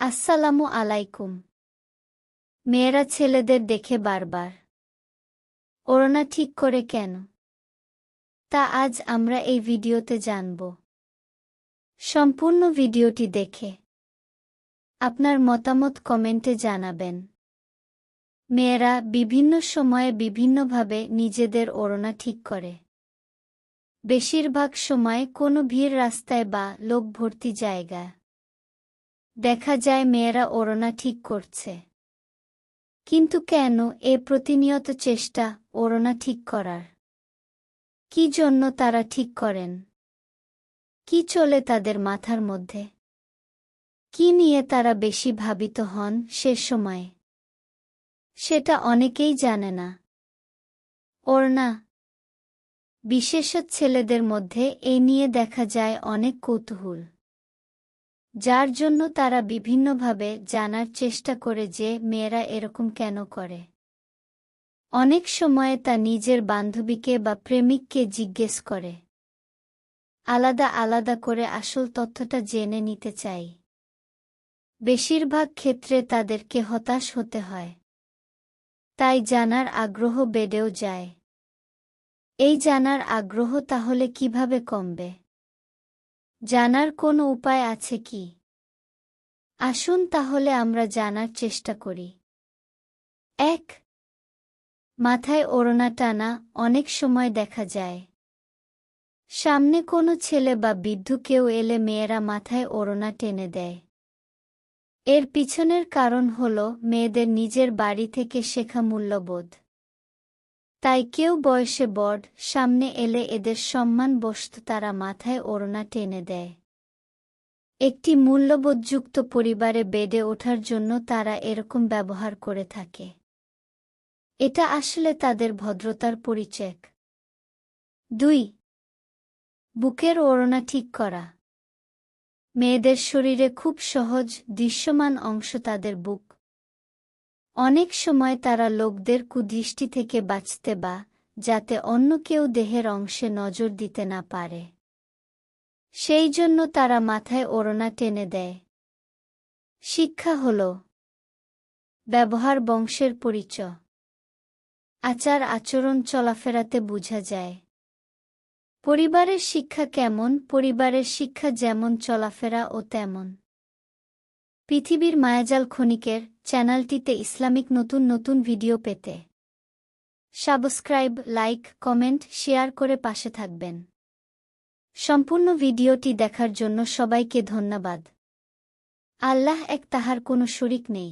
আসসালামু আলাইকুম। মেয়েরা ছেলেদের দেখে বারবার। ওড়না ঠিক করে কেন? তা আজ আমরা এই ভিডিওতে জানব। সম্পূর্ণ ভিডিওটি দেখে আপনার মতামত কমেন্টে জানাবেন। মেয়েরা বিভিন্ন সময়ে বিভিন্নভাবে নিজেদের ওড়না ঠিক করে। বেশিরভাগ সময় কোনো ভিড় রাস্তায় বা লোক ভর্তি জায়গায়। দেখা যায় মেয়েরা ওড়না ঠিক করছে। কিন্তু কেন এ প্রতিনিয়ত চেষ্টা ওড়না ঠিক করার? কি জন্য তারা ঠিক করেন? কি চলে তাদের মাথার মধ্যে? কি নিয়ে তারা বেশি ভাবিত হন সে সময়ে? সেটা অনেকেই জানে না। ওড়না, বিশেষত ছেলেদের মধ্যে এ নিয়ে দেখা যায় অনেক কৌতূহল। যার জন্য তারা বিভিন্নভাবে জানার চেষ্টা করে যে মেয়েরা এরকম কেন করে। অনেক সময়ে তা নিজের বান্ধবীকে বা প্রেমিককে জিজ্ঞেস করে। আলাদা আলাদা করে আসল তথ্যটা জেনে নিতে চাই। বেশিরভাগ ক্ষেত্রে তাদেরকে হতাশ হতে হয়। তাই জানার আগ্রহ বেড়েও যায়। এই জানার আগ্রহ তাহলে কীভাবে কমবে? জানার কোনো উপায় আছে কি? আসুন তাহলে আমরা জানার চেষ্টা করি। এক, মাথায় ওড়না টানা অনেক সময় দেখা যায়। সামনে কোনো ছেলে বা বৃদ্ধ কেউ এলে মেয়েরা মাথায় ওড়না টেনে দেয়। এর পিছনের কারণ হল মেয়েদের নিজের বাড়ি থেকে শেখা মূল্যবোধ। তাই কেউ বয়সে বড়, সামনে এলে এদের সম্মান বস্তু তারা মাথায় ওড়না টেনে দেয়। একটি মূল্যবোধযুক্ত পরিবারে বেডে ওঠার জন্য তারা এরকম ব্যবহার করে থাকে। এটা আসলে তাদের ভদ্রতার পরিচয়। দুই, বুকের ওড়না ঠিক করা। মেয়েদের শরীরে খুব সহজ, দৃশ্যমান অংশ তাদের বুক অনেক সময় তারা লোকদের কুদৃষ্টি থেকে বাঁচতে বা যাতে অন্য কেউ দেহের অংশে নজর দিতে না পারে। সেই জন্য তারা মাথায় ওড়না টেনে দেয়। শিক্ষা হল ব্যবহার বংশের পরিচয়। আচার আচরণ চলাফেরাতে বোঝা যায়। পরিবারের শিক্ষা কেমন, পরিবারের শিক্ষা যেমন চলাফেরা ও তেমন। পৃথিবীর মায়াজাল খনিকের চ্যানেলটিতে ইসলামিক নতুন নতুন ভিডিও পেতে। সাবস্ক্রাইব, লাইক, কমেন্ট, শেয়ার করে পাশে থাকবেন। সম্পূর্ণ ভিডিওটি দেখার জন্য সবাইকে ধন্যবাদ। আল্লাহ এক তাহার কোনো শরিক নেই।